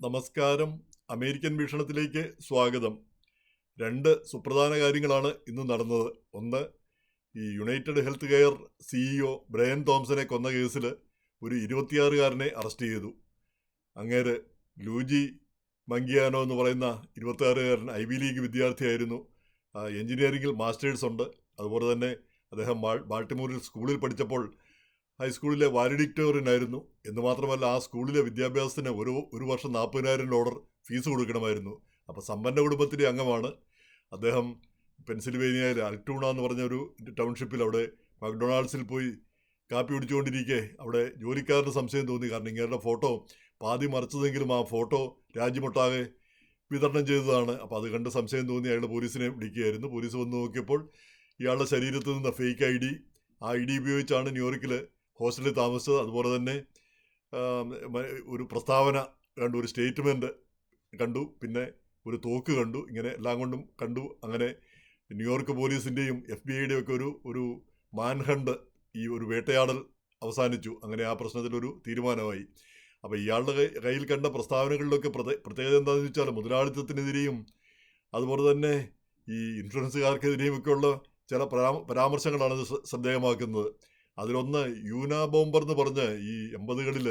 നമസ്കാരം. അമേരിക്കൻ വീക്ഷണത്തിലേക്ക് സ്വാഗതം. രണ്ട് സുപ്രധാന കാര്യങ്ങളാണ് ഇന്ന് നടന്നത്. ഒന്ന് ഈ united health care CEO Brian തോംസനെ കൊന്ന കേസിൽ ഒരു ഇരുപത്തിയാറുകാരനെ അറസ്റ്റ് ചെയ്തു. അങ്ങേര് ലൂജി മങ്കിയാനോ എന്ന് പറയുന്ന ഇരുപത്തിയാറുകാരൻ ഐ ബി ലീഗ് വിദ്യാർത്ഥിയായിരുന്നു. എഞ്ചിനീയറിംഗിൽ മാസ്റ്റേഴ്സ് ഉണ്ട്. അതുപോലെ തന്നെ അദ്ദേഹം ബാൾ ബാൾട്ടിമൂരിൽ സ്കൂളിൽ പഠിച്ചപ്പോൾ ഹൈസ്കൂളിലെ വാലിഡിക്ടോറിയനായിരുന്നു. എന്ന് മാത്രമല്ല ആ സ്കൂളിലെ വിദ്യാഭ്യാസത്തിന് ഒരു ഒരു വർഷം നാൽപ്പതിനായിരം ഡോളർ ഫീസ് കൊടുക്കണമായിരുന്നു. അപ്പോൾ സമ്പന്ന കുടുംബത്തിന്റെ അംഗമാണ്. അദ്ദേഹം പെൻസിൽവേനിയയിലെ അൽട്ടൂണ എന്ന് പറഞ്ഞ ഒരു ടൗൺഷിപ്പിൽ അവിടെ മക്ഡൊണാൾഡ്സിൽ പോയി കാപ്പി കുടിച്ചുകൊണ്ടിരിക്കെ. അവിടെ ജോലിക്കാരുടെ സംശയം തോന്നി. കാരണം ഇങ്ങേരുടെ ഫോട്ടോ പാതി മറച്ചതെങ്കിലും ആ ഫോട്ടോ രാജ്യമൊട്ടാകെ വിതരണം ചെയ്തതാണ്. അപ്പോൾ അത് കണ്ട് സംശയം തോന്നി. അയാൾ പോലീസിനെ വിളിക്കുകയായിരുന്നു പോലീസ് വന്ന് നോക്കിയപ്പോൾ ഇയാളുടെ ശരീരത്തിൽ നിന്ന് ഫേക്ക് ഐ ഡി ആ ഐ ഡി ഉപയോഗിച്ചാണ് ന്യൂയോർക്കിൽ ഹോസ്റ്റലിൽ താമസിച്ചത്. അതുപോലെ തന്നെ ഒരു പ്രസ്താവന കണ്ടു ഒരു സ്റ്റേറ്റ്മെന്റ് കണ്ടു പിന്നെ ഒരു തോക്ക് കണ്ടു. ഇങ്ങനെ എല്ലാം കൊണ്ടും കണ്ടു. അങ്ങനെ ന്യൂയോർക്ക് പോലീസിന്റെയും എഫ് ബി ഐയുടെയും ഒക്കെ ഒരു ഒരു മാൻഹണ്ട് ഈ ഒരു വേട്ടയാടൽ അവസാനിച്ചു. അങ്ങനെ ആ പ്രശ്നത്തിലൊരു തീരുമാനമായി. അപ്പോൾ ഇയാളുടെ കയ്യിൽ കണ്ട പ്രസ്താവനകളിലൊക്കെ പ്രത്യേക പ്രത്യേകത എന്താണെന്ന് വെച്ചാൽ മുതലാളിത്തത്തിനെതിരെയും അതുപോലെ തന്നെ ഈ ഇൻഷുറൻസുകാർക്കെതിരെയും ഒക്കെയുള്ള ചില പരാ- പരാമർശങ്ങളാണ് ശ്രദ്ധേയമാക്കുന്നത്. അതിലൊന്ന് യൂന ബോംബർ എന്ന് പറഞ്ഞ് ഈ എൺപതുകളിൽ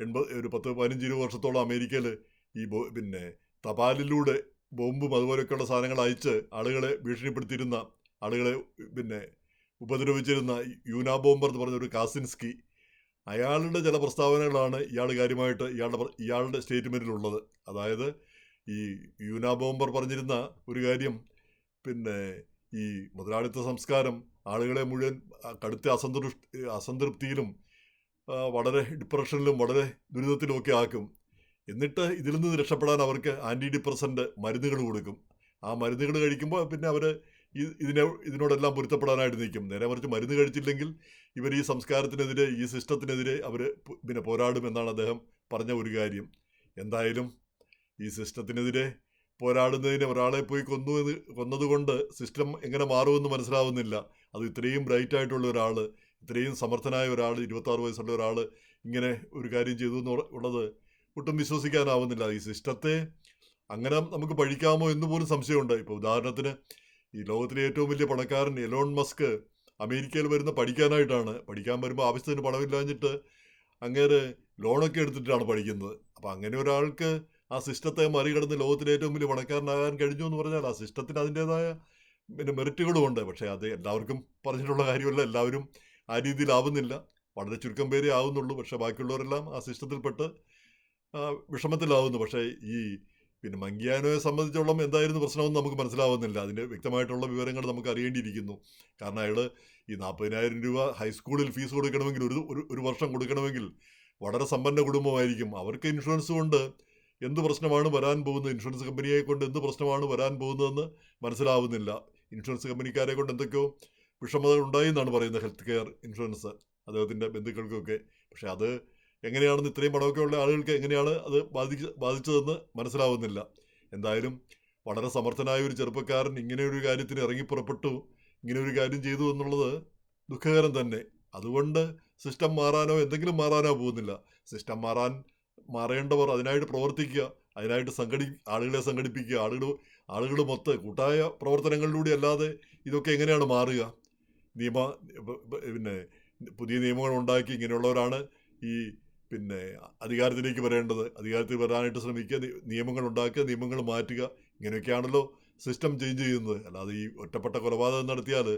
എൺപത് ഒരു പത്ത് പതിനഞ്ച് ഇരുപത് വർഷത്തോളം അമേരിക്കയിൽ ഈ പിന്നെ തപാലിലൂടെ ബോംബും അതുപോലെയൊക്കെയുള്ള സാധനങ്ങൾ അയച്ച് ആളുകളെ ഭീഷണിപ്പെടുത്തിയിരുന്ന ആളുകളെ പിന്നെ ഉപദ്രവിച്ചിരുന്ന യൂന ബോംബർ എന്ന് പറഞ്ഞ ഒരു കാസിൻസ്കി അയാളുടെ ചില പ്രസ്താവനകളാണ് ഇയാൾ കാര്യമായിട്ട് ഇയാളുടെ ഇയാളുടെ സ്റ്റേറ്റ്മെന്റിലുള്ളത് അതായത് ഈ യൂന ബോംബർ പറഞ്ഞിരുന്ന ഒരു കാര്യം പിന്നെ ഈ മുതലാളിത്ത സംസ്കാരം ആളുകളെ മുഴുവൻ കടുത്ത അസന്തൃഷ്ടി അസംതൃപ്തിയിലും വളരെ ഡിപ്രഷനിലും വളരെ ദുരിതത്തിലുമൊക്കെ ആക്കും. എന്നിട്ട് ഇതിൽ നിന്ന് രക്ഷപ്പെടാൻ അവർക്ക് ആന്റി ഡിപ്രസന്റ് മരുന്നുകൾ കൊടുക്കും. ആ മരുന്നുകൾ കഴിക്കുമ്പോൾ പിന്നെ അവർ ഇതിനെ ഇതിനോടെല്ലാം പൊരുത്തപ്പെടാനായിട്ട് നിൽക്കും. നേരെ മറിച്ച് മരുന്ന് കഴിച്ചില്ലെങ്കിൽ ഇവർ ഈ സംസ്കാരത്തിനെതിരെ ഈ സിസ്റ്റത്തിനെതിരെ അവർ പിന്നെ പോരാടുമെന്നാണ് അദ്ദേഹം പറഞ്ഞ ഒരു കാര്യം. എന്തായാലും ഈ സിസ്റ്റത്തിനെതിരെ പോരാടുന്നതിന് ഒരാളെ പോയി കൊന്നു എന്ന് കൊന്നതുകൊണ്ട് സിസ്റ്റം എങ്ങനെ മാറുമെന്ന് മനസ്സിലാവുന്നില്ല. അത് ഇത്രയും ബ്രൈറ്റ് ആയിട്ടുള്ള ഒരാൾ ഇത്രയും സമർത്ഥനായ ഒരാൾ ഇരുപത്താറ് വയസ്സുള്ള ഒരാൾ ഇങ്ങനെ ഒരു കാര്യം ചെയ്തു എന്ന് ഉള്ള- ഉള്ളത് ഒട്ടും വിശ്വസിക്കാനാവുന്നില്ല. ഈ സിസ്റ്റത്തെ അങ്ങനെ നമുക്ക് പഴിക്കാമോ എന്ന് പോലും സംശയമുണ്ട്. ഇപ്പോൾ ഉദാഹരണത്തിന് ഈ ലോകത്തിലെ ഏറ്റവും വലിയ പണക്കാരൻ എലോൺ മസ്ക് അമേരിക്കയിൽ വരുന്ന പഠിക്കാനായിട്ടാണ്. പഠിക്കാൻ വരുമ്പോൾ ആവശ്യത്തിന് പണമില്ലാഞ്ഞിട്ട് അങ്ങേര് ലോണൊക്കെ എടുത്തിട്ടാണ് പഠിക്കുന്നത്. അപ്പോൾ അങ്ങനെ ഒരാൾക്ക് ആ സിസ്റ്റത്തെ മറികടന്ന് ലോകത്തിലെ ഏറ്റവും വലിയ പണക്കാരനാകാൻ കഴിഞ്ഞു എന്ന് പറഞ്ഞാൽ ആ സിസ്റ്റത്തിന് അതിന്റെതായ പിന്നെ മെറിറ്റുകളുമുണ്ട് പക്ഷേ അത് എല്ലാവർക്കും പറഞ്ഞിട്ടുള്ള കാര്യമല്ല. എല്ലാവരും ആ രീതിയിലാവുന്നില്ല. വളരെ ചുരുക്കം പേരേ ആവുന്നുള്ളൂ. പക്ഷേ ബാക്കിയുള്ളവരെല്ലാം ആ സിസ്റ്റത്തിൽപ്പെട്ട് വിഷമത്തിലാവുന്നു. പക്ഷേ ഈ പിന്നെ മങ്കിയാനോയെ സംബന്ധിച്ചോളം എന്തായിരുന്നു പ്രശ്നമെന്ന് നമുക്ക് മനസ്സിലാവുന്നില്ല. അതിന്റെ വ്യക്തമായിട്ടുള്ള വിവരങ്ങൾ നമുക്ക് അറിയേണ്ടിയിരിക്കുന്നു. കാരണം അയാൾ ഈ നാൽപ്പതിനായിരം രൂപ ഹൈസ്കൂളിൽ ഫീസ് കൊടുക്കണമെങ്കിൽ ഒരു ഒരു വർഷം കൊടുക്കണമെങ്കിൽ വളരെ സമ്പന്ന കുടുംബമായിരിക്കും. അവർക്ക് ഇൻഷുറൻസ് കൊണ്ട് എന്ത് പ്രശ്നമാണ് വരാൻ പോകുന്നത്? ഇൻഷുറൻസ് കമ്പനിയെ കൊണ്ട് എന്ത് പ്രശ്നമാണ് വരാൻ പോകുന്നതെന്ന് മനസ്സിലാവുന്നില്ല. ഇൻഷുറൻസ് കമ്പനിക്കാരെ കൊണ്ട് എന്തൊക്കെയോ വിഷമതകൾ ഉണ്ടായി എന്നാണ് പറയുന്നത് ഹെൽത്ത് കെയർ ഇൻഷുറൻസ് അദ്ദേഹത്തിന്റെ ബന്ധുക്കൾക്കൊക്കെ. പക്ഷേ അത് എങ്ങനെയാണെന്ന് ഇത്രയും പണമൊക്കെ ഉള്ള ആളുകൾക്ക് എങ്ങനെയാണ് അത് ബാധിച്ച് ബാധിച്ചതെന്ന് മനസ്സിലാവുന്നില്ല. എന്തായാലും വളരെ സമർത്ഥനായ ഒരു ചെറുപ്പക്കാരൻ ഇങ്ങനെയൊരു കാര്യത്തിന് ഇറങ്ങിപ്പുറപ്പെട്ടു ഇങ്ങനെ ഒരു കാര്യം ചെയ്തു എന്നുള്ളത് ദുഃഖകരം തന്നെ. അതുകൊണ്ട് സിസ്റ്റം മാറാനോ എന്തെങ്കിലും മാറാനോ പോകുന്നില്ല. സിസ്റ്റം മാറാൻ മാറേണ്ടവർ അതിനായിട്ട് പ്രവർത്തിക്കുക അതിനായിട്ട് സംഘടി ആളുകളെ സംഘടിപ്പിക്കുക ആളുകൾ ആളുകൾ മൊത്തം കൂട്ടായ പ്രവർത്തനങ്ങളിലൂടെ അല്ലാതെ ഇതൊക്കെ എങ്ങനെയാണ് മാറുക? നിയമ പിന്നെ പുതിയ നിയമങ്ങൾ ഉണ്ടാക്കി ഇങ്ങനെയുള്ളവരാണ് ഈ പിന്നെ അധികാരത്തിലേക്ക് വരേണ്ടത്. അധികാരത്തിൽ വരാനായിട്ട് ശ്രമിക്കുക നിയമങ്ങൾ ഉണ്ടാക്കുക നിയമങ്ങൾ മാറ്റുക ഇങ്ങനെയൊക്കെയാണല്ലോ സിസ്റ്റം ചേഞ്ച് ചെയ്യുന്നത്. അല്ലാതെ ഈ ഒറ്റപ്പെട്ട കൊലപാതകം നടത്തിയാൽ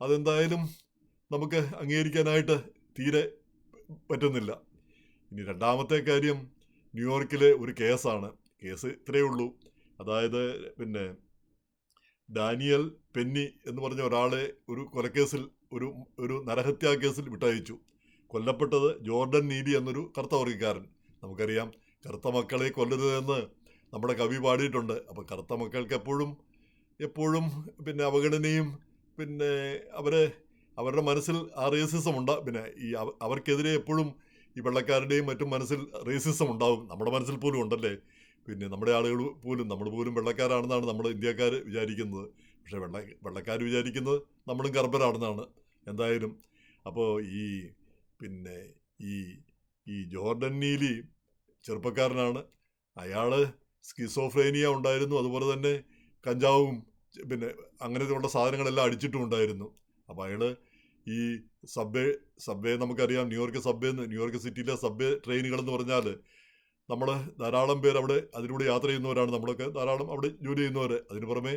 അതെന്തായാലും നമുക്ക് അംഗീകരിക്കാനായിട്ട് തീരെ പറ്റുന്നില്ല. ഇനി രണ്ടാമത്തെ കാര്യം ന്യൂയോർക്കിലെ ഒരു കേസാണ്. കേസ് ഇത്രയേ ഉള്ളൂ. അതായത് പിന്നെ ഡാനിയൽ പെന്നി എന്ന് പറഞ്ഞ ഒരാളെ ഒരു കൊലക്കേസിൽ ഒരു ഒരു നരഹത്യാ കേസിൽ വിട്ടയച്ചു. കൊല്ലപ്പെട്ടത് ജോർഡൻ നീലി എന്നൊരു കറുത്ത വർഗക്കാരൻ നമുക്കറിയാം കറുത്ത മക്കളെ കൊല്ലരുതെന്ന് നമ്മുടെ കവി പാടിയിട്ടുണ്ട്. അപ്പോൾ കറുത്ത മക്കൾക്ക് എപ്പോഴും എപ്പോഴും പിന്നെ അവഗണനയും പിന്നെ അവരെ അവരുടെ മനസ്സിൽ ആ റേസിസം ഉണ്ട്. പിന്നെ ഈ അവർക്കെതിരെ എപ്പോഴും ഈ വെള്ളക്കാരുടെയും മറ്റും മനസ്സിൽ റേസിസം ഉണ്ടാവും. നമ്മുടെ മനസ്സിൽ പോലും ഉണ്ടല്ലേ? പിന്നെ നമ്മുടെ ആളുകൾ പോലും നമ്മൾ പോലും വെള്ളക്കാരാണെന്നാണ് നമ്മൾ ഇന്ത്യക്കാർ വിചാരിക്കുന്നത്. പക്ഷേ വെള്ള വെള്ളക്കാർ വിചാരിക്കുന്നത് നമ്മളും കർബരാണെന്നാണ് എന്തായാലും അപ്പോൾ ഈ പിന്നെ ഈ ഈ ജോർഡൻ നീലി ചെറുപ്പക്കാരനാണ്. അയാൾ സ്കിസോഫ്രേനിയ ഉണ്ടായിരുന്നു. അതുപോലെ തന്നെ കഞ്ചാവും പിന്നെ അങ്ങനെയുള്ള സാധനങ്ങളെല്ലാം അടിച്ചിട്ടും ഉണ്ടായിരുന്നു അപ്പോൾ അയാൾ ഈ സബ്വേ സബ്വേ നമുക്കറിയാം. New York subway New York സിറ്റിയിലെ സബ്വേ ട്രെയിനുകളെന്ന് പറഞ്ഞാൽ നമ്മൾ ധാരാളം പേർ അവിടെ അതിലൂടെ യാത്ര ചെയ്യുന്നവരാണ് നമ്മളൊക്കെ. ധാരാളം അവിടെ ജോലി ചെയ്യുന്നവർ അതിന് പുറമെ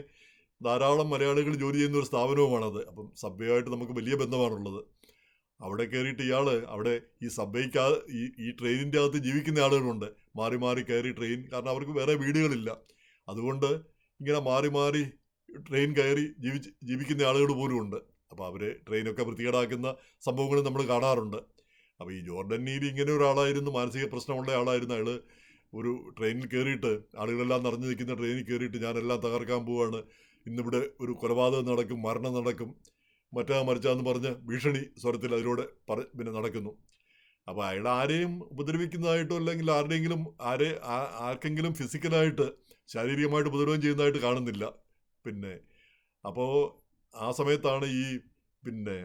ധാരാളം മലയാളികൾ ജോലി ചെയ്യുന്ന ഒരു സ്ഥാപനവുമാണത്. അപ്പം സബ്വേയായിട്ട് നമുക്ക് വലിയ ബന്ധമാണുള്ളത്. അവിടെ കയറിയിട്ട് ഇയാൾ അവിടെ ഈ സബ്വേക്ക് ഈ ഈ ട്രെയിനിന്റെ അകത്ത് ജീവിക്കുന്ന ആളുകളുണ്ട്. മാറി മാറി കയറി ട്രെയിൻ കാരണം അവർക്ക് വേറെ വീടുകളില്ല. അതുകൊണ്ട് ഇങ്ങനെ മാറി മാറി ട്രെയിൻ കയറി ജീവിച്ച് ജീവിക്കുന്ന ആളുകൾ പോലും ഉണ്ട് അപ്പോൾ അവർ ട്രെയിനൊക്കെ വൃത്തികേടാക്കുന്ന സംഭവങ്ങൾ നമ്മൾ കാണാറുണ്ട്. അപ്പോൾ ഈ ജോർഡൻ നീതി ഇങ്ങനെ ഒരാളായിരുന്നു മാനസിക പ്രശ്നമുള്ള ആളായിരുന്നു അയാൾ ഒരു ട്രെയിനിൽ കയറിയിട്ട് ആളുകളെല്ലാം നിറഞ്ഞു നിൽക്കുന്ന ട്രെയിനിൽ കയറിയിട്ട് ഞാനെല്ലാം തകർക്കാൻ പോവാണ്. ഇന്നിവിടെ ഒരു കൊലപാതകം നടക്കും മരണം നടക്കും. മറ്റാ മരിച്ചാന്ന് പറഞ്ഞ് ഭീഷണി സ്വരത്തിൽ അതിലൂടെ പറ പിന്നെ നടക്കുന്നു. അപ്പോൾ അയാൾ ആരെയും ഉപദ്രവിക്കുന്നതായിട്ടോ അല്ലെങ്കിൽ ആരുടെയെങ്കിലും ആരെ ആർക്കെങ്കിലും ഫിസിക്കലായിട്ട് ശാരീരികമായിട്ട് ഉപദ്രവം ചെയ്യുന്നതായിട്ട് കാണുന്നില്ല. പിന്നെ അപ്പോൾ ആ സമയത്താണ് ഈ പിന്നെ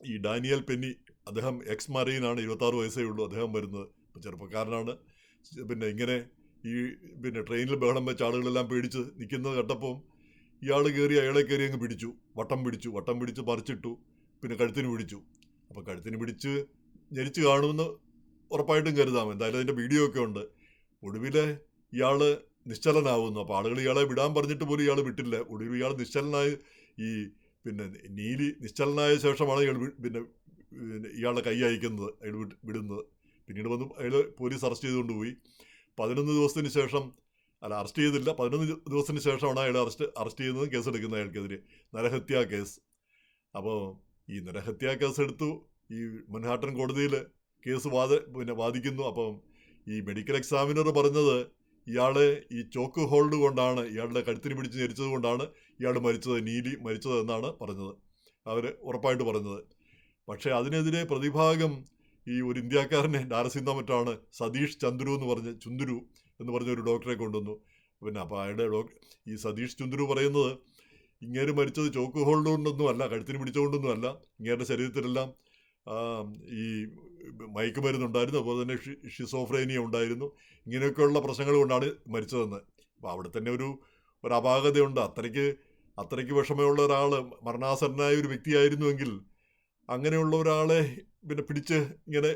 ഈ ഡാനിയൽ പെന്നി അദ്ദേഹം എക്സ് മറീനാണ് ഇരുപത്താറ് വയസ്സേ ഉള്ളൂ അദ്ദേഹം വരുന്നത്. അപ്പോൾ ചെറുപ്പക്കാരനാണ്. പിന്നെ ഇങ്ങനെ ഈ പിന്നെ ട്രെയിനിൽ ബഹളം വെച്ച ആളുകളെല്ലാം പേടിച്ച് നിൽക്കുന്നത് കണ്ടപ്പം ഇയാൾ കയറി അയാളെ കയറി അങ്ങ് പിടിച്ചു. വട്ടം പിടിച്ചു. വട്ടം പിടിച്ച് പറിച്ചിട്ടു. പിന്നെ കഴുത്തിന് പിടിച്ചു. അപ്പോൾ കഴുത്തിന് പിടിച്ച് ഞെരിച്ച് കാണുമെന്ന് ഉറപ്പായിട്ടും കരുതാം. എന്തായാലും അതിന്റെ വീഡിയോ ഒക്കെ ഉണ്ട്. ഒടുവിൽ ഇയാൾ നിശ്ചലനാവുന്നു. അപ്പോൾ ആളുകൾ ഇയാളെ വിടാൻ പറഞ്ഞിട്ട് പോലും ഇയാൾ വിട്ടില്ല. ഒടുവിൽ ഇയാൾ നിശ്ചലനായി ഈ പിന്നെ നീലി നിശ്ചലനായ ശേഷമാണ് ഇയാൾ പിന്നെ ഇയാളുടെ കൈ അയക്കുന്നത് അയാൾ വിടുന്നത്. പിന്നീട് വന്ന് അയാൾ പോലീസ് അറസ്റ്റ് ചെയ്തുകൊണ്ട് പോയി. പതിനൊന്ന് ദിവസത്തിന് ശേഷം അല്ല അറസ്റ്റ് ചെയ്തില്ല. പതിനൊന്ന് ദിവ- ദിവസത്തിന് ശേഷമാണ് അയാൾ അറസ്റ്റ് അറസ്റ്റ് ചെയ്യുന്നത് കേസ് എടുക്കുന്നത് അയാൾക്കെതിരെ. നരഹത്യാ കേസ്. അപ്പോൾ ഈ നരഹത്യാ കേസ് എടുത്തു ഈ മൻഹാട്ടൻ കോടതിയിൽ കേസ് വാദ പിന്നെ വാദിക്കുന്നു. അപ്പം ഈ മെഡിക്കൽ എക്സാമിനർ പറഞ്ഞത് ഇയാളെ ഈ ചോക്ക് ഹോൾഡ് കൊണ്ടാണ് ഇയാളുടെ കഴുത്തിന് പിടിച്ച് ഞെരിച്ചത് കൊണ്ടാണ് ഇയാൾ മരിച്ചത് നീലി മരിച്ചത് എന്നാണ് പറഞ്ഞത്. അവർ ഉറപ്പായിട്ട് പറഞ്ഞത്. പക്ഷേ അതിനെതിരെ പ്രതിഭാഗം ഈ ഒരു ഇന്ത്യക്കാരനെ നാരസിന്ധമറ്റാണ് സതീഷ് ചന്ദ്രു എന്ന് പറഞ്ഞ ചുന്ദുരു എന്ന് പറഞ്ഞ ഒരു ഡോക്ടറെ കൊണ്ടുവന്നു. പിന്നെ അപ്പോൾ അയാളുടെ ഡോക്ടർ ഈ സതീഷ് ചുന്ദുരു പറയുന്നത് ഇങ്ങേര് മരിച്ചത് ചോക്ക് ഹോൾഡ് കൊണ്ടൊന്നും അല്ല കഴുത്തിന് പിടിച്ചുകൊണ്ടൊന്നും അല്ല ഇങ്ങേരുടെ ശരീരത്തിലെല്ലാം ഈ മയക്കുമരുന്നുണ്ടായിരുന്നു അതുപോലെ തന്നെ ഷിസോഫ്രേനിയ ഉണ്ടായിരുന്നു. ഇങ്ങനെയൊക്കെയുള്ള പ്രശ്നങ്ങൾ കൊണ്ടാണ് മരിച്ചതെന്ന്. അപ്പോൾ അവിടെ തന്നെ ഒരു ഒരു അപാകതയുണ്ട്. അത്രയ്ക്ക് അത്രയ്ക്ക് വിഷമമുള്ള ഒരാൾ മരണാസന്നനായ ഒരു വ്യക്തിയായിരുന്നുവെങ്കിൽ അങ്ങനെയുള്ള ഒരാളെ പിന്നെ പിടിച്ച് ഇങ്ങനെ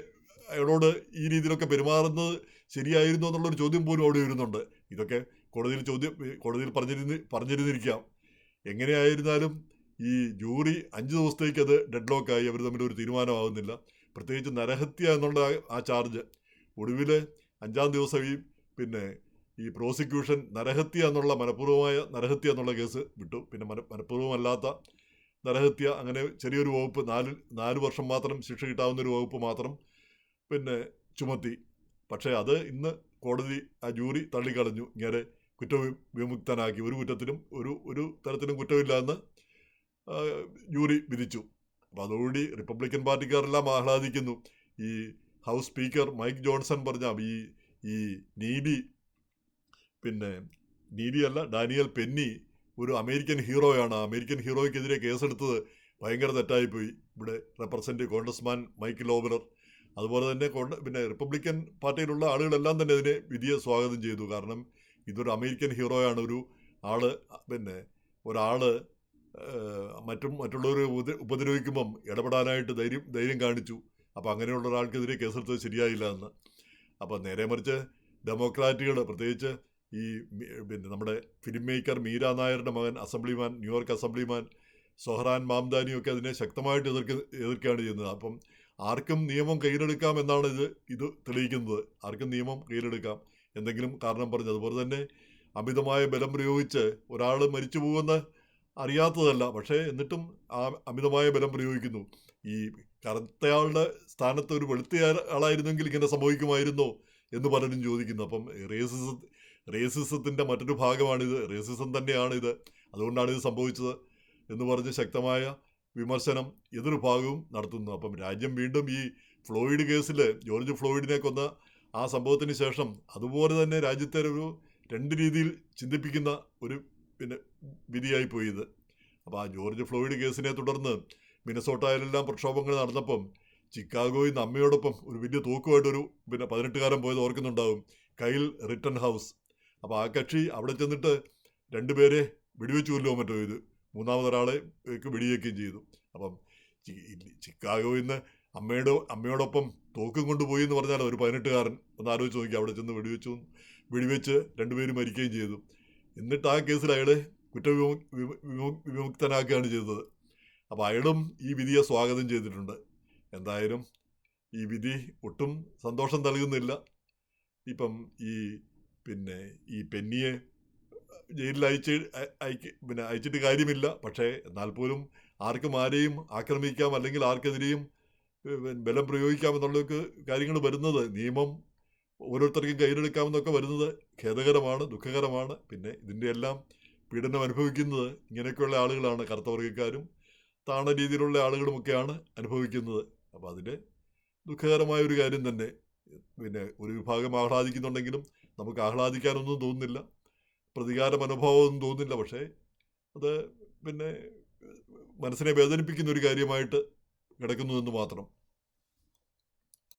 അയാളോട് ഈ രീതിയിലൊക്കെ പെരുമാറുന്നത് ശരിയായിരുന്നു എന്നുള്ളൊരു ചോദ്യം പോലും അവിടെ വരുന്നുണ്ട്. ഇതൊക്കെ കോടതിയിൽ ചോദ്യം കോടതിയിൽ പറഞ്ഞിരുന്ന് പറഞ്ഞിരുന്നിരിക്കാം. എങ്ങനെയായിരുന്നാലും ഈ ജൂറി അഞ്ച് ദിവസത്തേക്ക് അത് ഡെഡ് ലോക്കായി അവർ തമ്മിൽ ഒരു തീരുമാനമാകുന്നില്ല. പ്രത്യേകിച്ച് നരഹത്യ എന്നുള്ള ആ- ചാർജ് ഒടുവിൽ അഞ്ചാം ദിവസം ഈ പിന്നെ ഈ പ്രോസിക്യൂഷൻ നരഹത്യ എന്നുള്ള മനഃപൂർവമായ നരഹത്യ എന്നുള്ള കേസ് വിട്ടു. പിന്നെ മന മനഃപൂർവമല്ലാത്ത നരഹത്യ അങ്ങനെ ചെറിയൊരു വകുപ്പ് നാല് നാല് വർഷം മാത്രം ശിക്ഷ കിട്ടാവുന്ന ഒരു വകുപ്പ് മാത്രം പിന്നെ ചുമത്തി. പക്ഷേ അത് ഇന്ന് കോടതി ആ ജൂറി തള്ളിക്കളഞ്ഞു. ഇങ്ങനെ കുറ്റവിമുക്തനാക്കി ഒരു കുറ്റത്തിലും ഒരു ഒരു തരത്തിലും കുറ്റമില്ല എന്ന് ജൂറി വിധിച്ചു. അപ്പോൾ അതോടുകൂടി റിപ്പബ്ലിക്കൻ പാർട്ടിക്കാരെല്ലാം ആഹ്ലാദിക്കുന്നു. ഈ ഹൗസ് സ്പീക്കർ മൈക്ക് ജോൺസൺ പറഞ്ഞ ഈ ഈ നീതി പിന്നെ നീതിയല്ല ഡാനിയൽ പെന്നി ഒരു അമേരിക്കൻ ഹീറോയാണ്. അമേരിക്കൻ ഹീറോയ്ക്കെതിരെ കേസെടുത്തത് ഭയങ്കര തെറ്റായിപ്പോയി. ഇവിടെ റെപ്രസെന്റീവ് കോൺഗ്രസ്മാൻ മൈക്ക് ലോബറർ അതുപോലെ തന്നെ പിന്നെ റിപ്പബ്ലിക്കൻ പാർട്ടിയിലുള്ള ആളുകളെല്ലാം തന്നെ ഇതിനെ വിധിയെ സ്വാഗതം ചെയ്തു. കാരണം ഇതൊരു അമേരിക്കൻ ഹീറോയാണ്. ഒരു ആൾ പിന്നെ ഒരാൾ മറ്റും മറ്റുള്ളവരെ ഉപദ്ര ഉപദ്രവിക്കുമ്പം ഇടപെടാനായിട്ട് ധൈര്യം ധൈര്യം കാണിച്ചു. അപ്പോൾ അങ്ങനെയുള്ള ഒരാൾക്കെതിരെ കേസെടുത്തത് ശരിയായില്ല എന്ന്. അപ്പോൾ നേരെ മറിച്ച് ഡെമോക്രാറ്റുകൾ പ്രത്യേകിച്ച് ഈ പിന്നെ നമ്മുടെ ഫിലിം മേക്കർ മീര നായരുടെ മകൻ അസംബ്ലിമാൻ ന്യൂയോർക്ക് അസംബ്ലിമാൻ സൊഹ്റാൻ മാംദാനിയൊക്കെ അതിനെ ശക്തമായിട്ട് എതിർക്ക് എതിർക്കുകയാണ് ചെയ്യുന്നത്. അപ്പം ആർക്കും നിയമം കയ്യിലെടുക്കാം എന്നാണ് ഇത് ഇത് തെളിയിക്കുന്നത്. ആർക്കും നിയമം കയ്യിലെടുക്കാം. എന്തെങ്കിലും കാരണം പറഞ്ഞു അതുപോലെ തന്നെ അമിതമായ ബലം പ്രയോഗിച്ച് ഒരാൾ മരിച്ചു പോകുമെന്ന് അറിയാത്തതല്ല. പക്ഷേ എന്നിട്ടും ആ അമിതമായ ബലം പ്രയോഗിക്കുന്നു. ഈ കറുത്തയാളുടെ സ്ഥാനത്ത് ഒരു വെളുത്തയാളായിരുന്നെങ്കിൽ ഇങ്ങനെ സംഭവിക്കുമായിരുന്നോ എന്ന് പലരും ചോദിക്കുന്നു. അപ്പം റേസിസ റേസിസത്തിന്റെ മറ്റൊരു ഭാഗമാണിത്. റേസിസം തന്നെയാണിത്. അതുകൊണ്ടാണ് ഇത് സംഭവിച്ചത് എന്ന് പറഞ്ഞ് ശക്തമായ വിമർശനം എതിർ ഭാഗവും നടത്തുന്നു. അപ്പം രാജ്യം വീണ്ടും ഈ ഫ്ലോയിഡ് കേസിൽ ജോർജ് ഫ്ലോയിഡിനെ കൊന്ന ആ സംഭവത്തിന് ശേഷം അതുപോലെ തന്നെ രാജ്യത്തെ ഒരു രണ്ട് രീതിയിൽ ചിന്തിപ്പിക്കുന്ന ഒരു പിന്നെ വിധിയായി പോയി ഇത് അപ്പോൾ ആ ജോർജ് ഫ്ലോയിഡ് കേസിനെ തുടർന്ന് മിനസോട്ടയിലെല്ലാം പ്രക്ഷോഭങ്ങൾ നടന്നപ്പം ചിക്കാഗോയിൽ നിന്ന് അമ്മയോടൊപ്പം ഒരു വലിയ തൂക്കുമായിട്ടൊരു പിന്നെ പതിനെട്ടുകാരൻ പോയത് ഓർക്കുന്നുണ്ടാവും. കൈൽ റിട്ടൺ ഹൗസ് അപ്പോൾ ആ കക്ഷി അവിടെ ചെന്നിട്ട് രണ്ടുപേരെ വെടിവെച്ച് കൊല്ലുമോ മറ്റോ ഇത്. മൂന്നാമതൊരാളെ വെടിവെക്കുകയും ചെയ്തു. അപ്പം ചിക്കാഗോയിൽ നിന്ന് അമ്മയുടെ അമ്മയോടൊപ്പം തോക്കും കൊണ്ടുപോയി എന്ന് പറഞ്ഞാൽ ഒരു പതിനെട്ടുകാരൻ ഒന്ന് ആലോചിച്ച് നോക്കി. അവിടെ ചെന്ന് വെടിവെച്ചു വെടിവെച്ച് രണ്ടുപേരും മരിക്കുകയും ചെയ്തു. എന്നിട്ട് ആ കേസിൽ അയാളെ കുറ്റവിമു വിമു- വിമു- വിമുക്തനാക്കുകയാണ് ചെയ്തത്. അപ്പോൾ അയാളും ഈ വിധിയെ സ്വാഗതം ചെയ്തിട്ടുണ്ട്. എന്തായാലും ഈ വിധി ഒട്ടും സന്തോഷം നൽകുന്നില്ല. ഇപ്പം ഈ പിന്നെ ഈ പെന്നിയെ ജയിലിൽ അയച്ച് അയ- അയക്ക് പിന്നെ അയച്ചിട്ട് കാര്യമില്ല. പക്ഷേ എന്നാൽ പോലും ആർക്കും ആരെയും ആക്രമിക്കാം അല്ലെങ്കിൽ ആർക്കെതിരെയും ബലം പ്രയോഗിക്കാം എന്നുള്ളൊക്കെ കാര്യങ്ങൾ വരുന്നത്. നിയമം ഓരോരുത്തർക്കും കയ്യിലെടുക്കാമെന്നൊക്കെ വരുന്നത് ഖേദകരമാണ് ദുഃഖകരമാണ്. പിന്നെ ഇതിന്റെ എല്ലാം പീഡനം അനുഭവിക്കുന്നത് ഇങ്ങനെയൊക്കെയുള്ള ആളുകളാണ് കറുത്ത വർഗക്കാരും താണ രീതിയിലുള്ള ആളുകളുമൊക്കെയാണ് അനുഭവിക്കുന്നത്. അപ്പോൾ അതിൽ ദുഃഖകരമായ ഒരു കാര്യം തന്നെ. പിന്നെ ഒരു വിഭാഗം ആഹ്ലാദിക്കുന്നുണ്ടെങ്കിലും നമുക്ക് ആഹ്ലാദിക്കാനൊന്നും തോന്നുന്നില്ല. പ്രതികാര മനോഭാവമൊന്നും തോന്നുന്നില്ല. പക്ഷേ അത് പിന്നെ മനസ്സിനെ വേദനിപ്പിക്കുന്ന ഒരു കാര്യമായിട്ട് കിടക്കുന്നു എന്ന് മാത്രം.